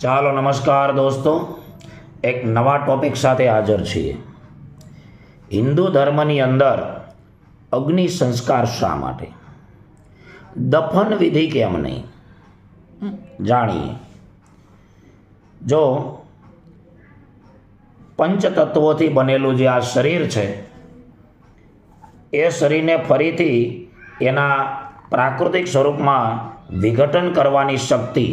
ચાલો નમસ્કાર દોસ્તો. એક નવા ટોપિક સાથે હાજર છીએ. હિન્દુ ધર્મની અંદર અગ્નિ સંસ્કાર શા માટે? દફન વિધિ કેમ નહીં? જાણીએ. જો પંચતત્વોથી બનેલું જે આ શરીર છે, એ શરીરને ફરીથી એના પ્રાકૃતિક સ્વરૂપમાં વિઘટન કરવાની શક્તિ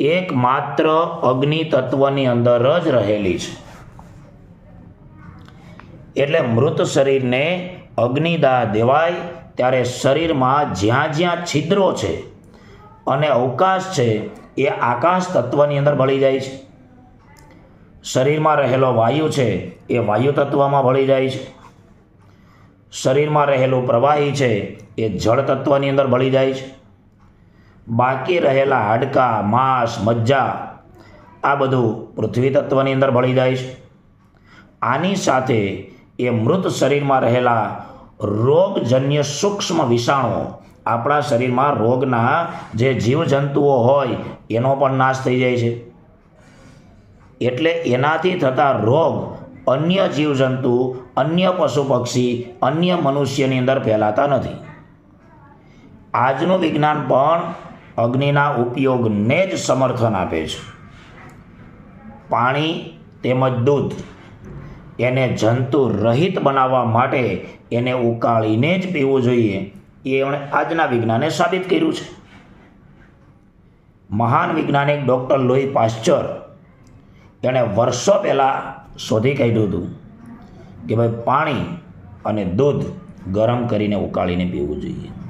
એકમાત્ર અગ્નિ તત્વની અંદર જ રહેલી છે. એટલે મૃત શરીરને અગ્નિદાહ દેવાય ત્યારે શરીરમાં જ્યાં જ્યાં છિદ્રો છે અને અવકાશ છે એ આકાશ તત્વની અંદર ભળી જાય છે. શરીરમાં રહેલો વાયુ છે એ વાયુ તત્વમાં ભળી જાય છે. શરીરમાં રહેલું પ્રવાહી છે એ જળ તત્વની અંદર ભળી જાય છે. બાકી રહેલા હાડકાં, માંસ, મજ્જા, આ બધું પૃથ્વી તત્વની અંદર ભળી જાય છે. આની સાથે એ મૃત શરીરમાં રહેલા રોગજન્ય સૂક્ષ્મ વિષાણુઓ, આપણા શરીરમાં રોગના જે જીવજંતુઓ હોય, એનો પણ નાશ થઈ જાય છે. એટલે એનાથી થતા રોગ અન્ય જીવજંતુ, અન્ય પશુ પક્ષી, અન્ય મનુષ્યની અંદર ફેલાતા નથી. આજનું વિજ્ઞાન પણ અગ્નિના ઉપયોગને જ સમર્થન આપે છે. પાણી તેમજ દૂધ એને જંતુ રહિત બનાવવા માટે એને ઉકાળીને જ પીવું જોઈએ. એ એમણે આજના વિજ્ઞાને સાબિત કર્યું છે. મહાન વૈજ્ઞાનિક ડૉક્ટર લોહી પાશ્ચર એણે વર્ષો પહેલાં શોધી કાઢ્યું હતું કે ભાઈ પાણી અને દૂધ ગરમ કરીને ઉકાળીને પીવું જોઈએ.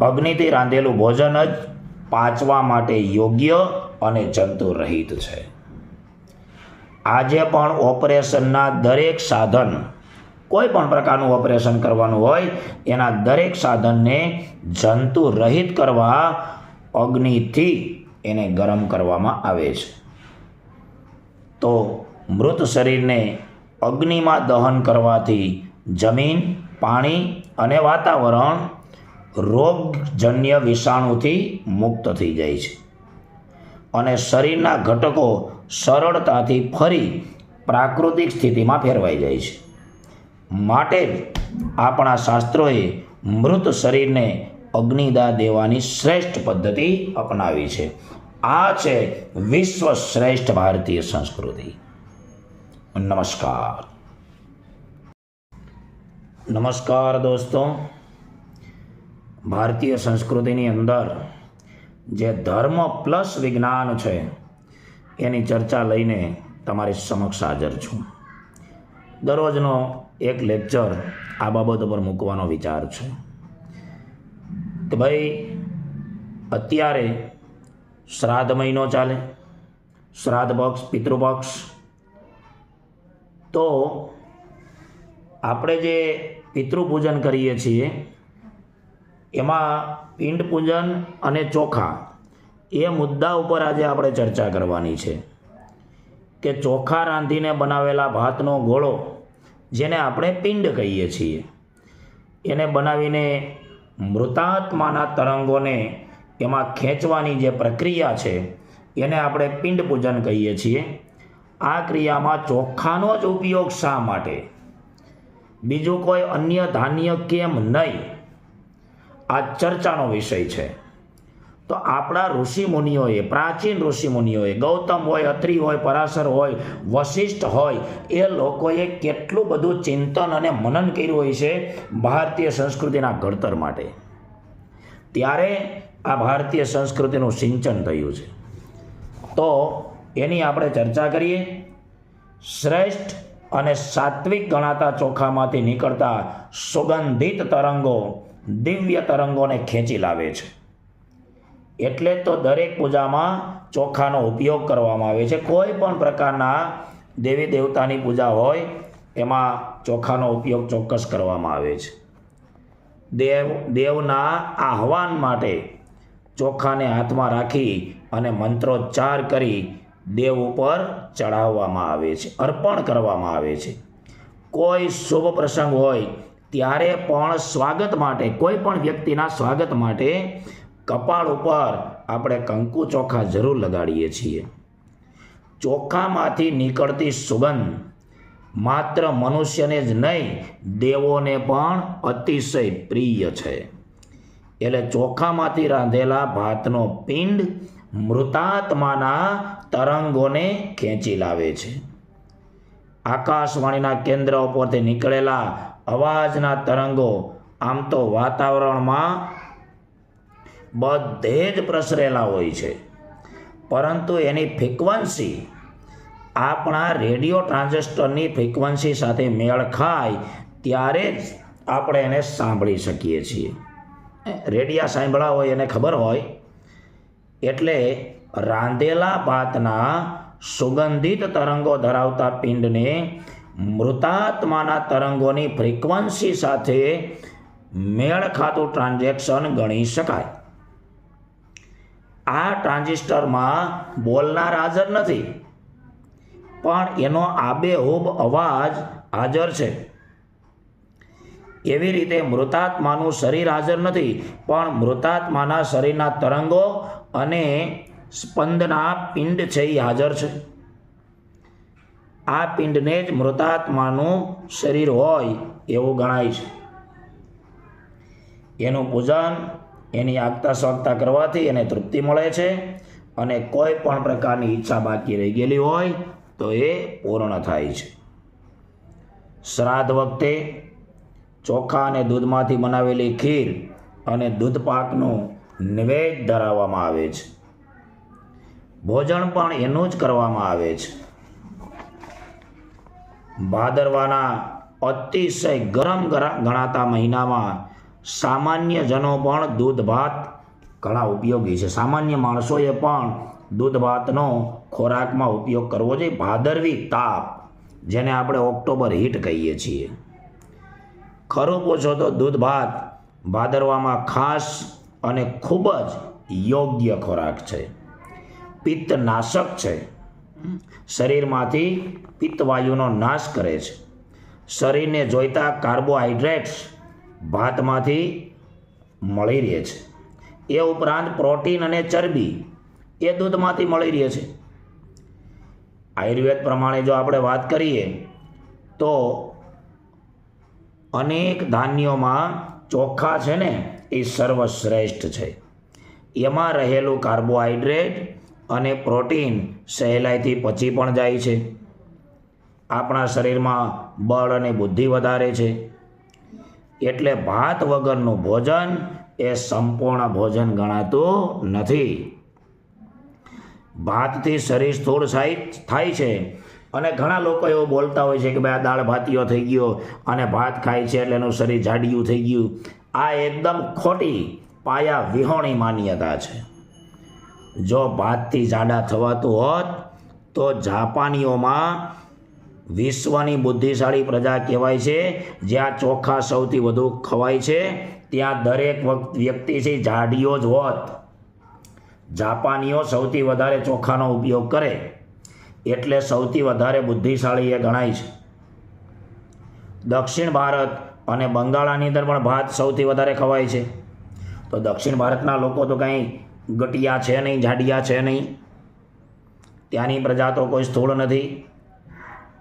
અગ્નિથી રાંધેલું ભોજન જ પાચવા માટે યોગ્ય અને જંતુરહિત છે. આજે પણ ઓપરેશનના દરેક સાધન, કોઈ પણ પ્રકારનું ઓપરેશન કરવાનું હોય, એના દરેક સાધનને જંતુરહિત કરવા અગ્નિથી એને ગરમ કરવામાં આવે છે. તો મૃત શરીરને અગ્નિમાં દહન કરવાથી જમીન, પાણી અને વાતાવરણ રોગજન્ય વિષાણુથી મુક્ત થઈ જાય છે. અને શરીરના ઘટકો સરળતાથી ફરી પ્રાકૃતિક સ્થિતિમાં ફેરવાઈ જાય છે. માટે આપણા શાસ્ત્રોએ મૃત શરીરને અગ્નિદા દેવાની શ્રેષ્ઠ પદ્ધતિ અપનાવી છે. આ છે વિશ્વ શ્રેષ્ઠ ભારતીય સંસ્કૃતિ. નમસ્કાર. નમસ્કાર દોસ્તો. ભારતીય સંસ્કૃતિની અંદર જે ધર્મ પ્લસ વિજ્ઞાન છે, એની ચર્ચા લઈને તમારી સમક્ષ હાજર છું. દરરોજનો એક લેક્ચર આ બાબત પર મૂકવાનો વિચાર છે કે ભાઈ, અત્યારે શ્રાદ્ધ મહિનો ચાલે, શ્રાદ્ધ પક્ષ પિતૃપક્ષ તો આપણે જે પિતૃપૂજન કરીએ છીએ એમાં પિંડ પૂજન અને ચોખા એ મુદ્દા ઉપર આજે આપણે ચર્ચા કરવાની છે કે ચોખા રાંધીને બનાવેલા ભાતનો ગોળો, જેને આપણે પિંડ કહીએ છીએ, એને બનાવીને મૃતાત્માના તરંગોને એમાં ખેંચવાની જે પ્રક્રિયા છે, એને આપણે પિંડ પૂજન કહીએ છીએ. આ ક્રિયામાં ચોખાનો જ ઉપયોગ શા માટે? બીજું કોઈ અન્ય ધાન્ય કેમ નહીં? આ ચર્ચાનો વિષય છે. તો આપણા ઋષિમુનિઓએ પ્રાચીન ઋષિમુનિઓએ ગૌતમ હોય, અત્રિ હોય, પરાશર હોય, વશિષ્ઠ હોય, એ લોકોએ કેટલું બધું ચિંતન અને મનન કર્યું હોય છે ભારતીય સંસ્કૃતિના ઘડતર માટે. ત્યારે આ ભારતીય સંસ્કૃતિનું સિંચન થયું છે. તો એની આપણે ચર્ચા કરીએ. શ્રેષ્ઠ અને સાત્વિક ગણાતા ચોખામાંથી નીકળતા સુગંધિત તરંગો દિવ્ય તરંગોને ખેંચી લાવે છે. એટલે તો દરેક પૂજામાં ચોખાનો ઉપયોગ કરવામાં આવે છે. કોઈ પણ પ્રકારના દેવી દેવતાની પૂજા હોય, એમાં ચોખાનો ઉપયોગ ચોક્કસ કરવામાં આવે છે. દેવ, દેવના આહવાન માટે ચોખાને હાથમાં રાખી અને મંત્રોચ્ચાર કરી દેવ ઉપર ચડાવવામાં આવે છે, અર્પણ કરવામાં આવે છે. કોઈ શુભ પ્રસંગ હોય ત્યારે પણ સ્વાગત માટે, કોઈ પણ વ્યક્તિના સ્વાગત માટે કપાળ ઉપર આપણે કંકુ ચોખા જરૂર લગાડીએ છીએ. ચોખામાંથી નીકળતી સુગંધ માત્ર મનુષ્યને જ નહીં, દેવોને પણ અતિશય પ્રિય છે. એટલે ચોખામાંથી રાંધેલા ભાતનો પિંડ મૃતાત્માના તરંગોને ખેંચી લાવે છે. આકાશવાણીના કેન્દ્ર ઉપરથી નીકળેલા અવાજના તરંગો. આમ તો વાતાવરણમાં બધે જ પ્રસરેલા હોય છે. પરંતુ એની ફ્રીક્વન્સી આપણા રેડિયો ટ્રાન્ઝિસ્ટરની ફ્રીક્વન્સી સાથે મેળ ખાય ત્યારે જ આપણે એને સાંભળી શકીએ છીએ. રેડિયા સાંભળ્યા હોય એને ખબર હોય. એટલે રાંધેલા ભાતના સુગંધિત તરંગો ધરાવતા પિંડને મૃતાત્માના તરંગોની ફ્રીક્વન્સી સાથે મેળ ખાતું ટ્રાન્ઝેક્શન ગણી શકાય. આ ટ્રાન્ઝિસ્ટરમાં બોલનાર હાજર નથી. પણ એનો આબેહૂબ અવાજ હાજર છે. એવી રીતે મૃતાત્માનું શરીર હાજર નથી, પણ મૃતાત્માના શરીરના તરંગો અને સ્પંદના પિંડ છે એ હાજર છે. આ પિંડને જ મૃતાત્માનું શરીર હોય એવું ગણાય છે. એનું પૂજન, એની આગતા સ્વાગતા કરવાથી એને તૃપ્તિ મળે છે અને કોઈ પણ પ્રકારની ઈચ્છા બાકી રહી ગયેલી હોય તો એ પૂર્ણ થાય છે. શ્રાદ્ધ વખતે ચોખા અને દૂધમાંથી બનાવેલી ખીર અને દૂધ પાકનું નિવેદ ધરાવવામાં આવે છે. ભોજન પણ એનું જ કરવામાં આવે છે. ભાદરવાના અતિશય ગરમ ગરા- ગણાતા મહિનામાં સામાન્ય જનો પણ દૂધ ભાત ઘણા ઉપયોગી છે. સામાન્ય માણસોએ પણ દૂધ ભાતનો ખોરાકમાં ઉપયોગ કરવો જોઈએ. ભાદરવી તાપ, જેને આપણે ઓક્ટોબર હીટ કહીએ છીએ. ખરું પૂછો તો દૂધ ભાત ભાદરવામાં ખાસ અને ખૂબ જ યોગ્ય ખોરાક છે. પિત્તનાશક છે. શરીરમાંથી પિત્તવાયુનો નાશ કરે છે. શરીરને જોઈતા કાર્બોહાઈડ્રેટ્સ ભાતમાંથી મળી રહે છે. એ ઉપરાંત પ્રોટીન અને ચરબી એ દૂધમાંથી મળી રહે છે. આયુર્વેદ પ્રમાણે જો આપણે વાત કરીએ તો અનેક ધાન્યોમાં ચોખા છે ને એ સર્વશ્રેષ્ઠ છે. એમાં રહેલું કાર્બોહાઈડ્રેટ અને પ્રોટીન સહેલાઈથી પચી પણ જાય છે. આપણા શરીરમાં બળ અને બુદ્ધિ વધારે છે. એટલે ભાત વગરનું ભોજન એ સંપૂર્ણ ભોજન ગણાતું નથી. ભાતથી શરીર સ્થૂળ થાય છે અને ઘણા લોકો એવો બોલતા હોય છે કે ભાઈ આ દાળ ભાતીયો થઈ ગયો અને ભાત ખાય છે એટલે એનું શરીર જાડિયું થઈ ગયું. આ એકદમ ખોટી પાયા વિહોણી માન્યતા છે. જો ભાતથી જાડા થવાતું હોત, તો જાપાનીઓમાં વિશ્વની બુદ્ધિશાળી પ્રજા કહેવાય છે, જ્યાં ચોખા સૌથી વધુ ખવાય છે, ત્યાં દરેક વખત વ્યક્તિ છે જાડીઓ જ હોત. જાપાનીઓ સૌથી વધારે ચોખાનો ઉપયોગ કરે, એટલે સૌથી વધારે બુદ્ધિશાળી એ ગણાય છે. દક્ષિણ ભારત અને બંગાળાની અંદર પણ ભાત સૌથી વધારે ખવાય છે. તો દક્ષિણ ભારતના લોકો તો કંઈ ગટિયા છે નહીં, જાડિયા છે નહીં. ત્યાંની પ્રજા તો કોઈ સ્થૂળ નથી.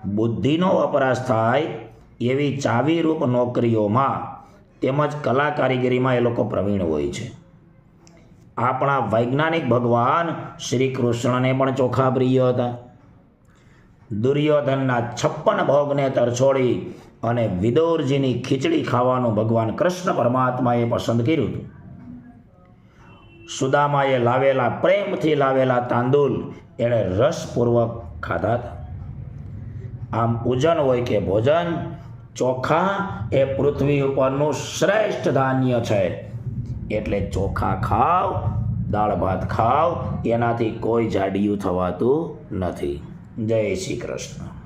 બુદ્ધિનો વપરાશ થાય એવી ચાવીરૂપ નોકરીઓમાં તેમજ કલા કારીગરીમાં એ લોકો પ્રવીણ હોય છે. આપણા વૈજ્ઞાનિક ભગવાન શ્રી કૃષ્ણને પણ ચોખા પ્રિય હતા. દુર્યોધનના છપ્પન ભોગને તરછોડી અને વિદોરજીની ખીચડી ખાવાનું ભગવાન કૃષ્ણ પરમાત્માએ પસંદ કર્યું હતું. સુદામાએ લાવેલા પ્રેમથી લાવેલા તાંદુલ એણે રસપૂર્વક ખાધા હતા. આમ પૂજન હોય કે ભોજન, ચોખા એ પૃથ્વી ઉપરનું શ્રેષ્ઠ ધાન્ય છે. એટલે ચોખા ખાવ, દાળ ભાત ખાવ, એનાથી કોઈ જાડિયું થવાતું નથી. જય શ્રી કૃષ્ણ.